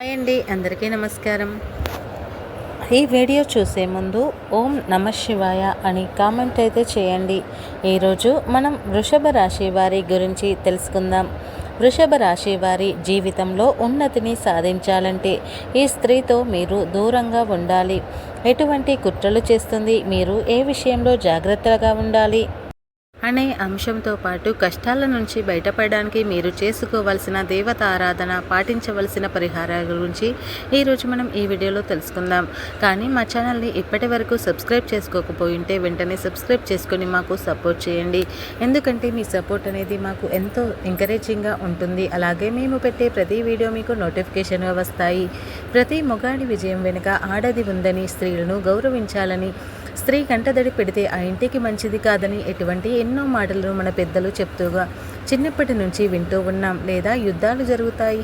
Hi అండి అందరికీ నమస్కారం. ఈ వీడియో చూసే ముందు ఓం నమ శివాయ అని కామెంట్ అయితే చేయండి. ఈరోజు మనం వృషభ రాశి వారి గురించి తెలుసుకుందాం. వృషభ రాశి వారి జీవితంలో ఉన్నతిని సాధించాలంటే ఈ స్త్రీతో మీరు దూరంగా ఉండాలి. ఎటువంటి కుట్రలు చేస్తుంది? మీరు ఏ విషయంలో జాగ్రత్తగా ఉండాలి? అనే అంశంతో పాటు కష్టాల నుంచి బయటపడడానికి మీరు చేసుకోవాల్సిన దేవత ఆరాధన పాటించవలసిన పరిహారాల గురించి ఈరోజు మనం ఈ వీడియోలో తెలుసుకుందాం. కానీ మా ఛానల్ని ఇప్పటి వరకు సబ్స్క్రైబ్ చేసుకోకపోయింటే వెంటనే సబ్స్క్రైబ్ చేసుకొని మాకు సపోర్ట్ చేయండి. ఎందుకంటే మీ సపోర్ట్ అనేది మాకు ఎంతో ఎంకరేజింగ్గా ఉంటుంది. అలాగే మేము పెట్టే ప్రతి వీడియో మీకు నోటిఫికేషన్గా వస్తాయి. ప్రతి మొగాడి విజయం వెనుక ఆడది ఉందని స్త్రీలను గౌరవించాలని స్త్రీ కంటదడి పెడితే ఆ ఇంటికి మంచిది కాదని ఎటువంటి ఎన్నో మాటలను మన పెద్దలు చెప్తూగా చిన్నప్పటి నుంచి వింటూ ఉన్నాం. లేదా యుద్ధాలు జరుగుతాయి.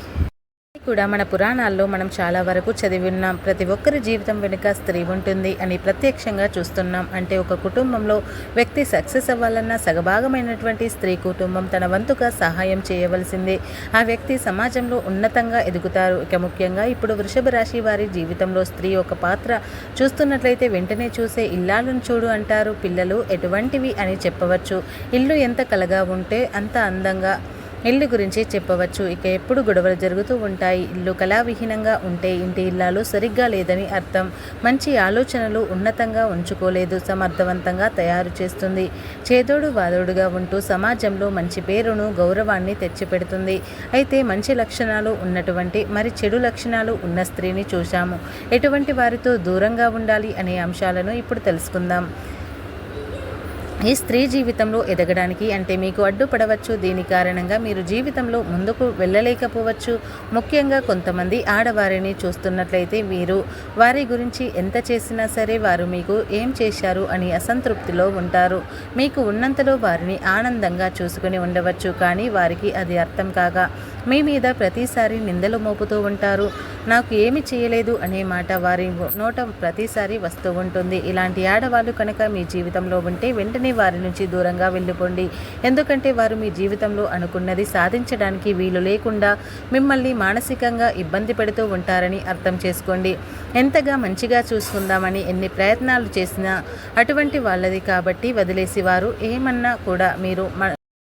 కూడా మన పురాణాల్లో మనం చాలా వరకు చదివి ఉన్నాం ప్రతి ఒక్కరి జీవితం వెనుక స్త్రీ ఉంటుంది అని ప్రత్యక్షంగా చూస్తున్నాం. అంటే ఒక కుటుంబంలో వ్యక్తి సక్సెస్ అవ్వాలన్న సగభాగమైనటువంటి స్త్రీ కుటుంబం తన వంతుగా సహాయం చేయవలసిందే. ఆ వ్యక్తి సమాజంలో ఉన్నతంగా ఎదుగుతారు. ఇక ముఖ్యంగా ఇప్పుడు వృషభ రాశి వారి జీవితంలో స్త్రీ ఒక పాత్ర చూస్తున్నట్లయితే వెంటనే చూసే ఇల్లాలను చూడు అంటారు. పిల్లలు ఎటువంటివి అని చెప్పవచ్చు. ఇల్లు ఎంత కలగా ఉంటే అంత అందంగా ఇల్లు గురించి చెప్పవచ్చు. ఇక ఎప్పుడు గొడవలు జరుగుతూ ఉంటాయి. ఇల్లు కళావిహీనంగా ఉంటే ఇంటి ఇల్లాలు సరిగ్గా లేదని అర్థం. మంచి ఆలోచనలు ఉన్నతంగా ఉంచుకోలేదు. సమర్థవంతంగా తయారు చేస్తుంది. చేదోడు వాదోడుగా ఉంటూ సమాజంలో మంచి పేరును గౌరవాన్ని తెచ్చిపెడుతుంది. అయితే మంచి లక్షణాలు ఉన్నటువంటి మరి చెడు లక్షణాలు ఉన్న స్త్రీని చూశాము. ఎటువంటి వారితో దూరంగా ఉండాలి అనే అంశాలను ఇప్పుడు తెలుసుకుందాం. ఈ స్త్రీ జీవితంలో ఎదగడానికి అంటే మీకు అడ్డుపడవచ్చు దీని కారణంగా మీరు జీవితంలో ముందుకు వెళ్ళలేకపోవచ్చు. ముఖ్యంగా కొంతమంది ఆడవారిని చూస్తున్నట్లయితే మీరు వారి గురించి ఎంత చేసినా సరే వారు మీకు ఏం చేశారు అని అసంతృప్తిలో ఉంటారు. మీకు ఉన్నంతలో వారిని ఆనందంగా చూసుకుని ఉండవచ్చు. కానీ వారికి అది అర్థం కాగా మీ మీద ప్రతిసారి నిందలు మోపుతూ ఉంటారు. నాకు ఏమి చేయలేదు అనే మాట వారి నోట ప్రతిసారి వస్తూ ఉంటుంది. ఇలాంటి ఆడవాళ్ళు కనుక మీ జీవితంలో ఉంటే వెంటనే వారి నుంచి దూరంగా వెళ్ళిపోండి. ఎందుకంటే వారు మీ జీవితంలో అనుకున్నది సాధించడానికి వీలు లేకుండా మిమ్మల్ని మానసికంగా ఇబ్బంది పెడుతూ ఉంటారని అర్థం చేసుకోండి. ఎంతగా మంచిగా చూసుకుందామని ఎన్ని ప్రయత్నాలు చేసినా అటువంటి వాళ్ళది కాబట్టి వదిలేసి వారు ఏమన్నా కూడా మీరు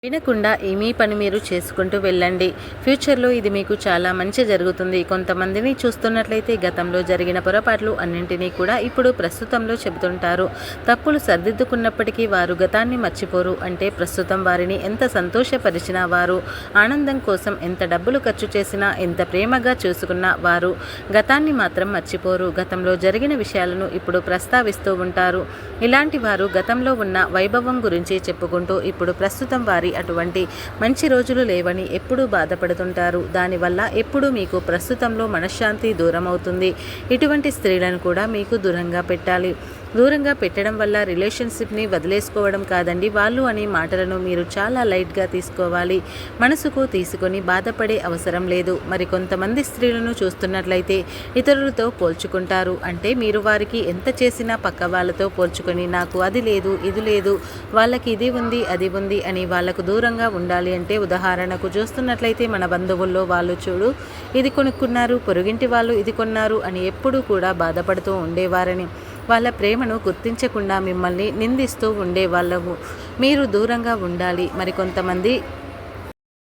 వినకుండా మీ పని మీరు చేసుకుంటూ వెళ్ళండి. ఫ్యూచర్లో ఇది మీకు చాలా మంచి జరుగుతుంది. కొంతమందిని చూస్తున్నట్లయితే గతంలో జరిగిన పొరపాట్లు అన్నింటినీ కూడా ఇప్పుడు ప్రస్తుతంలో చెబుతుంటారు. తప్పులు సర్దిద్దుకున్నప్పటికీ వారు గతాన్ని మర్చిపోరు. అంటే ప్రస్తుతం వారిని ఎంత సంతోషపరిచినా వారు ఆనందం కోసం ఎంత డబ్బులు ఖర్చు చేసినా ఎంత ప్రేమగా చూసుకున్నా వారు గతాన్ని మాత్రం మర్చిపోరు. గతంలో జరిగిన విషయాలను ఇప్పుడు ప్రస్తావిస్తూ ఉంటారు. ఇలాంటి వారు గతంలో ఉన్న వైభవం గురించి చెప్పుకుంటూ ఇప్పుడు ప్రస్తుతం వారి మరి అటువంటి మంచి రోజులు లేవని ఎప్పుడూ బాధపడుతుంటారు. దానివల్ల ఎప్పుడూ మీకు ప్రస్తుతంలో మనశ్శాంతి దూరం అవుతుంది ఇటువంటి స్త్రీలను కూడా మీకు దూరంగా పెట్టాలి. దూరంగా పెట్టడం వల్ల రిలేషన్షిప్ని వదిలేసుకోవడం కాదండి. వాళ్ళు అనే మాటలను మీరు చాలా లైట్గా తీసుకోవాలి. మనసుకు తీసుకొని బాధపడే అవసరం లేదు. మరి కొంతమంది స్త్రీలను చూస్తున్నట్లయితే ఇతరులతో పోల్చుకుంటారు. అంటే మీరు వారికి ఎంత చేసినా పక్క వాళ్ళతో పోల్చుకొని నాకు అది లేదు ఇది లేదు వాళ్ళకి ఇది ఉంది అది ఉంది అని వాళ్ళకు దూరంగా ఉండాలి అంటే ఉదాహరణకు చూస్తున్నట్లయితే మన బంధువుల్లో వాళ్ళు చూడు ఇది కొనుక్కున్నారు పొరుగింటి వాళ్ళు ఇది కొన్నారు అని ఎప్పుడూ కూడా బాధపడుతూ ఉండేవారని. వాళ్ళ ప్రేమను గుర్తించకుండా మిమ్మల్ని నిందిస్తూ ఉండేవాళ్ళము మీరు దూరంగా ఉండాలి. మరికొంతమంది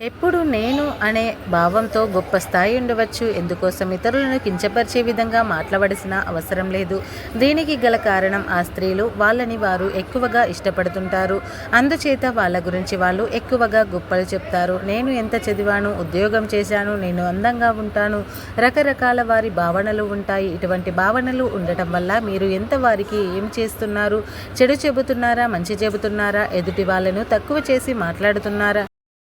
ఎప్పుడు నేను అనే భావంతో గొప్ప స్థాయి ఉండవచ్చు. ఎందుకోసం ఇతరులను కించపరిచే విధంగా మాట్లాడవలసిన అవసరం లేదు. దీనికి గల కారణం ఆ స్త్రీలు వాళ్ళని వారు ఎక్కువగా ఇష్టపడుతుంటారు. అందుచేత వాళ్ళ గురించి వాళ్ళు ఎక్కువగా గొప్పలు చెప్తారు. నేను ఎంత చదివాను ఉద్యోగం చేశాను నేను అందంగా ఉంటాను రకరకాల వారి భావనలు ఉంటాయి. ఇటువంటి భావనలు ఉండటం వల్ల మీరు ఎంత వారికి ఏం చేస్తున్నారు చెడు చెబుతున్నారా మంచి చెబుతున్నారా ఎదుటి వాళ్ళను తక్కువ చేసి మాట్లాడుతున్నారా?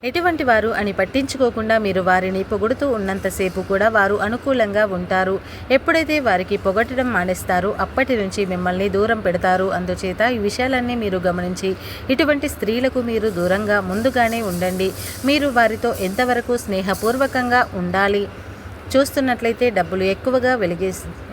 ఎటువంటి వారు అని పట్టించుకోకుండా మీరు వారిని పొగుడుతూ ఉన్నంతసేపు కూడా వారు అనుకూలంగా ఉంటారు. ఎప్పుడైతే వారికి పొగట్టడం మానేస్తారో అప్పటి నుంచి మిమ్మల్ని దూరం పెడతారు. అందుచేత ఈ విషయాలన్నీ మీరు గమనించి ఇటువంటి స్త్రీలకు మీరు దూరంగా ముందుగానే ఉండండి. మీరు వారితో ఎంతవరకు స్నేహపూర్వకంగా ఉండాలి? చూస్తున్నట్లయితే డబ్బులు ఎక్కువగా వెలిగి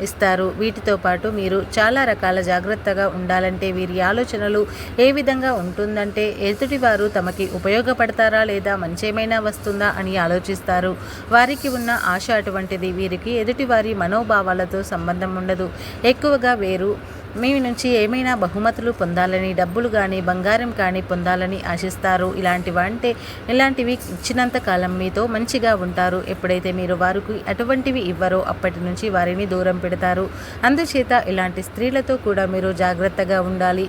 ఇస్తారు. వీటితో పాటు మీరు చాలా రకాల జాగ్రత్తగా ఉండాలంటే వీరి ఆలోచనలు ఏ విధంగా ఉంటుందంటే ఎదుటివారు తమకి ఉపయోగపడతారా లేదా మంచేమైనా వస్తుందా అని ఆలోచిస్తారు. వారికి ఉన్న ఆశ అటువంటిది వీరికి ఎదుటివారి మనోభావాలతో సంబంధం ఉండదు. ఎక్కువగా వేరు మీ నుంచి ఏమైనా బహుమతులు పొందాలని డబ్బులు కానీ బంగారం కానీ పొందాలని ఆశిస్తారు. ఇలాంటివి అంటే ఇలాంటివి ఇచ్చినంత కాలం మీతో మంచిగా ఉంటారు. ఎప్పుడైతే మీరు వారికి అటువంటివి ఇవ్వరో అప్పటి నుంచి వారిని దూరం పెడతారు. అందుచేత ఇలాంటి స్త్రీలతో కూడా మీరు జాగ్రత్తగా ఉండాలి.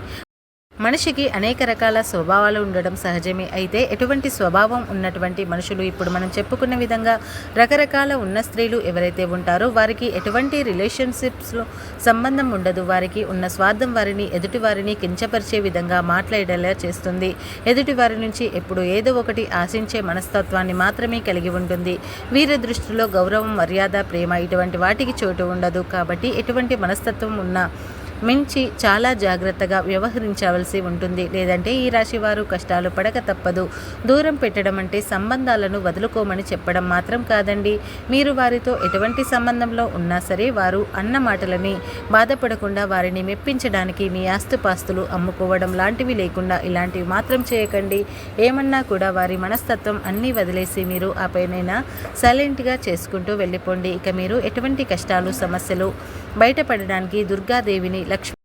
మనిషికి అనేక రకాల స్వభావాలు ఉండడం సహజమే. అయితే ఎటువంటి స్వభావం ఉన్నటువంటి మనుషులు ఇప్పుడు మనం చెప్పుకున్న విధంగా రకరకాల ఉన్న స్త్రీలు ఎవరైతే ఉంటారో వారికి ఎటువంటి రిలేషన్షిప్స్లో సంబంధం ఉండదు. వారికి ఉన్న స్వార్థం వారిని ఎదుటి వారిని కించపరిచే విధంగా మాట్లాడేలా చేస్తుంది. ఎదుటి వారి నుంచి ఎప్పుడు ఏదో ఒకటి ఆశించే మనస్తత్వాన్ని మాత్రమే కలిగి ఉంటుంది. వీరి దృష్టిలో గౌరవం మర్యాద ప్రేమ ఇటువంటి వాటికి చోటు ఉండదు. కాబట్టి ఎటువంటి మనస్తత్వం ఉన్న మించి చాలా జాగ్రత్తగా వ్యవహరించవలసి ఉంటుంది. లేదంటే ఈ రాశి వారు కష్టాలు పడక తప్పదు. దూరం పెట్టడం అంటే సంబంధాలను వదులుకోమని చెప్పడం మాత్రం కాదండి. మీరు వారితో ఎటువంటి సంబంధంలో ఉన్నా సరే వారు అన్న మాటలని బాధపడకుండా వారిని మెప్పించడానికి మీ ఆస్తుపాస్తులు అమ్ముకోవడం లాంటివి లేకుండా ఇలాంటివి మాత్రం చేయకండి. ఏమన్నా కూడా వారి మనస్తత్వం అన్నీ వదిలేసి మీరు ఆ పైన సైలెంట్గా చేసుకుంటూ వెళ్ళిపోండి. ఇక మీరు ఎటువంటి కష్టాలు సమస్యలు బయటపడడానికి దుర్గాదేవిని లక్ష్మి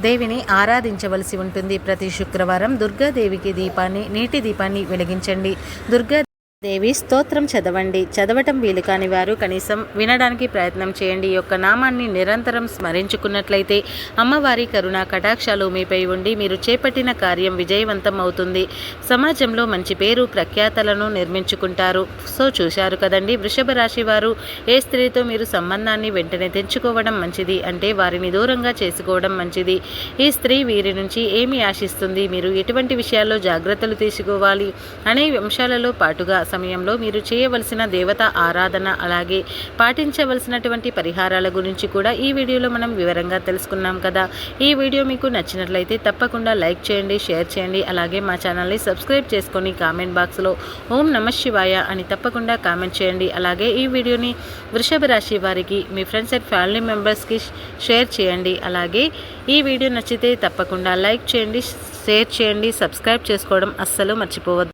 దేవిని ఆరాధించవలసి ఉంటుంది. ప్రతి శుక్రవారం దుర్గాదేవికి దీపాన్ని నీటి దీపాన్ని వెలిగించండి. దుర్గా దేవి స్తోత్రం చదవండి. చదవటం వీలు కాని వారు కనీసం వినడానికి ప్రయత్నం చేయండి. ఈ యొక్క నామాన్ని నిరంతరం స్మరించుకున్నట్లయితే అమ్మవారి కరుణ కటాక్షాలు మీపై ఉండి మీరు చేపట్టిన కార్యం విజయవంతం అవుతుంది. సమాజంలో మంచి పేరు ప్రఖ్యాతలను నిర్మించుకుంటారు. సో చూశారు కదండి వృషభ రాశి వారు ఏ స్త్రీతో మీరు సంబంధాన్ని వెంటనే తెంచుకోవడం మంచిది? అంటే వారిని దూరంగా చేసుకోవడం మంచిది. ఈ స్త్రీ వీరి నుంచి ఏమి ఆశిస్తుంది? మీరు ఎటువంటి విషయాల్లో జాగ్రత్తలు తీసుకోవాలి? అనే అంశాలలో పాటుగా సమయంలో మీరు చేయవలసిన దేవత ఆరాధన అలాగే పాటించవలసినటువంటి పరిహారాల గురించి కూడా ఈ వీడియోలో మనం వివరంగా తెలుసుకున్నాం కదా. ఈ వీడియో మీకు నచ్చినట్లయితే తప్పకుండా లైక్ చేయండి షేర్ చేయండి అలాగే మా ఛానల్ని సబ్స్క్రైబ్ చేసుకొని కామెంట్ బాక్స్లో ఓం నమ శివాయ అని తప్పకుండా కామెంట్ చేయండి. అలాగే ఈ వీడియోని వృషభ రాశి వారికి మీ ఫ్రెండ్స్ అండ్ ఫ్యామిలీ మెంబర్స్కి షేర్ చేయండి. అలాగే ఈ వీడియో నచ్చితే తప్పకుండా లైక్ చేయండి షేర్ చేయండి సబ్స్క్రైబ్ చేసుకోవడం అస్సలు మర్చిపోవద్దు.